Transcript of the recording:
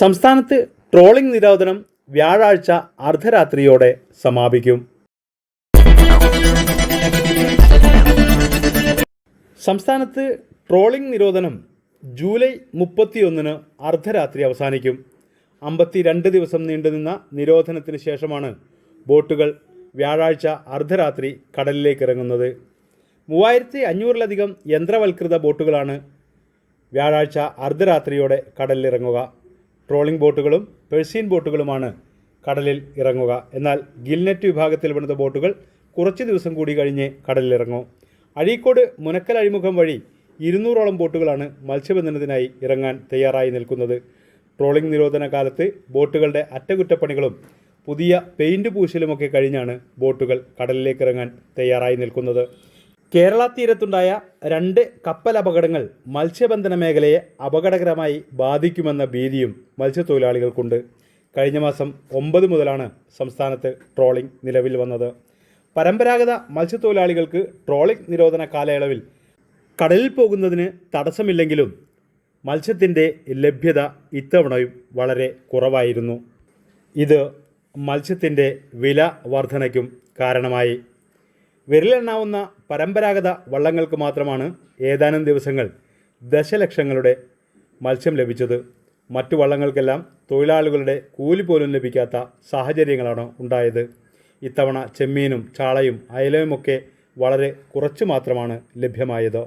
സംസ്ഥാനത്ത് ട്രോളിംഗ് നിരോധനം വ്യാഴാഴ്ച അർദ്ധരാത്രിയോടെ സമാപിക്കും. സംസ്ഥാനത്ത് ട്രോളിംഗ് നിരോധനം ജൂലൈ മുപ്പത്തിയൊന്നിന് അർദ്ധരാത്രി അവസാനിക്കും. അമ്പത്തിരണ്ട് ദിവസം നീണ്ടുനിന്ന നിരോധനത്തിന് ശേഷമാണ് ബോട്ടുകൾ വ്യാഴാഴ്ച അർദ്ധരാത്രി കടലിലേക്ക് ഇറങ്ങുന്നത് മൂവായിരത്തി അഞ്ഞൂറിലധികം യന്ത്രവൽകൃത ബോട്ടുകളാണ് വ്യാഴാഴ്ച അർദ്ധരാത്രിയോടെ കടലിലിറങ്ങുക. ട്രോളിംഗ് ബോട്ടുകളും പെർഷ്യൻ ബോട്ടുകളുമാണ് കടലിൽ ഇറങ്ങുക. എന്നാൽ ഗിൽനെറ്റ് വിഭാഗത്തിൽ വിടുന്ന ബോട്ടുകൾ കുറച്ച് ദിവസം കൂടി കഴിഞ്ഞ് കടലിലിറങ്ങും. അഴീക്കോട് മുനക്കൽ അഴിമുഖം വഴി ഇരുന്നൂറോളം ബോട്ടുകളാണ് മത്സ്യബന്ധനത്തിനായി ഇറങ്ങാൻ തയ്യാറായി നിൽക്കുന്നത്. ട്രോളിംഗ് നിരോധന കാലത്ത് ബോട്ടുകളുടെ അറ്റകുറ്റപ്പണികളും പുതിയ പെയിന്റ് പൂശലുമൊക്കെ കഴിഞ്ഞാണ് ബോട്ടുകൾ കടലിലേക്ക് ഇറങ്ങാൻ തയ്യാറായി നിൽക്കുന്നത്. കേരള തീരത്തുണ്ടായ രണ്ട് കപ്പൽ അപകടങ്ങൾ മത്സ്യബന്ധന മേഖലയെ അപകടകരമായി ബാധിക്കുമെന്ന ഭീതിയും മത്സ്യത്തൊഴിലാളികൾക്കുണ്ട്. കഴിഞ്ഞ മാസം ഒമ്പത് മുതലാണ് സംസ്ഥാനത്ത് ട്രോളിംഗ് നിലവിൽ വന്നത്. പരമ്പരാഗത മത്സ്യത്തൊഴിലാളികൾക്ക് ട്രോളിംഗ് നിരോധന കാലയളവിൽ കടലിൽ പോകുന്നതിന് തടസ്സമില്ലെങ്കിലും മത്സ്യത്തിന്റെ ലഭ്യത ഇത്തവണയും വളരെ കുറവായിരുന്നു. ഇത് മത്സ്യത്തിന്റെ വില വർധനയ്ക്കും കാരണമായി. വിരലെണ്ണാവുന്ന പരമ്പരാഗത വള്ളങ്ങൾക്ക് മാത്രമാണ് ഏതാനും ദിവസങ്ങൾ ദശലക്ഷങ്ങളുടെ മത്സ്യം ലഭിച്ചത്. മറ്റു വള്ളങ്ങൾക്കെല്ലാം തൊഴിലാളികളുടെ കൂലി പോലും ലഭിക്കാത്ത സാഹചര്യങ്ങളാണ് ഉണ്ടായത്. ഇത്തവണ ചെമ്മീനും ചാളയും അയലയുമൊക്കെ വളരെ കുറച്ച് മാത്രമാണ് ലഭ്യമായത്.